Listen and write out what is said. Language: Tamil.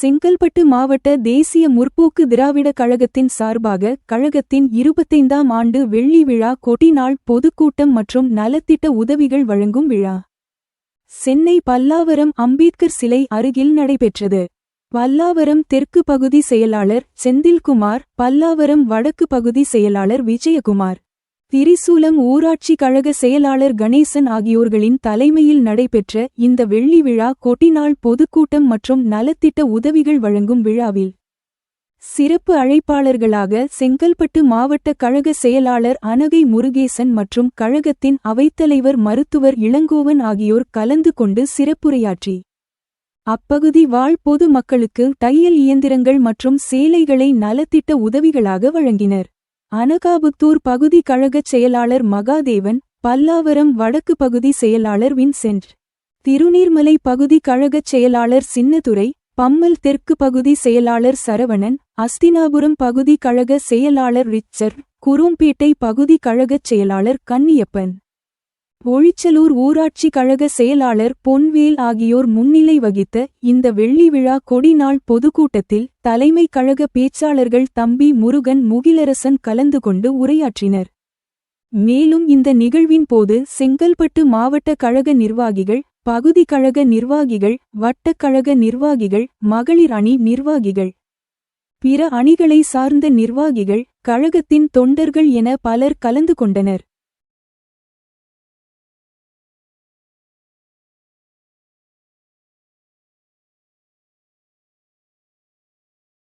செங்கல்பட்டு மாவட்ட தேசிய முற்போக்கு திராவிட கழகத்தின் சார்பாக கழகத்தின் இருபத்தைந்தாம் ஆண்டு வெள்ளி விழா கொடிநாள் பொதுக்கூட்டம் மற்றும் நலத்திட்ட உதவிகள் வழங்கும் விழா. சென்னை பல்லாவரம் அம்பேத்கர் சிலை அருகில் நடைபெற்றது. பல்லாவரம் தெற்கு பகுதி செயலாளர் செந்தில்குமார் பல்லாவரம் வடக்கு பகுதி செயலாளர் விஜயகுமார். திரிசூலம் ஊராட்சி கழக செயலாளர் கணேசன் ஆகியோர்களின் தலைமையில் நடைபெற்ற இந்த வெள்ளி விழா கொட்டினாள் பொதுக்கூட்டம் மற்றும் நலத்திட்ட உதவிகள் வழங்கும் விழாவில் சிறப்பு அழைப்பாளர்களாக செங்கல்பட்டு மாவட்ட கழக செயலாளர் அனகை முருகேசன் மற்றும் கழகத்தின் அவைத்தலைவர் மருத்துவர் இளங்கோவன் ஆகியோர் கலந்து கொண்டு சிறப்புரையாற்றி. அப்பகுதி வாழ் பொது மக்களுக்கு தையல் இயந்திரங்கள் மற்றும் சேலைகளை நலத்திட்ட உதவிகளாக வழங்கினர். அனகாபுத்தூர் பகுதி கழகச் செயலாளர் மகாதேவன் பல்லாவரம் வடக்கு பகுதி செயலாளர் வின்சென்ட். திருநீர்மலை பகுதி கழகச் செயலாளர் சின்னதுரை பம்மல் தெற்கு பகுதி செயலாளர் சரவணன் அஸ்தினாபுரம் பகுதி கழக செயலாளர் ரிச்சர் குரும்பேட்டை பகுதி கழகச் செயலாளர் கன்னியப்பன். ஒழிச்சலூர் ஊராட்சி கழக செயலாளர் பொன்வேல் ஆகியோர் முன்னிலை வகித்த இந்த வெள்ளி விழா கொடிநாள் பொதுக்கூட்டத்தில் தலைமை கழக பேச்சாளர்கள் தம்பி முருகன் முகிலரசன் கலந்து கொண்டு உரையாற்றினர். மேலும் இந்த நிகழ்வின் போது செங்கல்பட்டு மாவட்ட கழக நிர்வாகிகள் பகுதி கழக நிர்வாகிகள் வட்டக்கழக நிர்வாகிகள் மகளிர் அணி நிர்வாகிகள் பிற அணிகளை சார்ந்த நிர்வாகிகள் கழகத்தின் தொண்டர்கள் என பலர் கலந்து கொண்டனர்.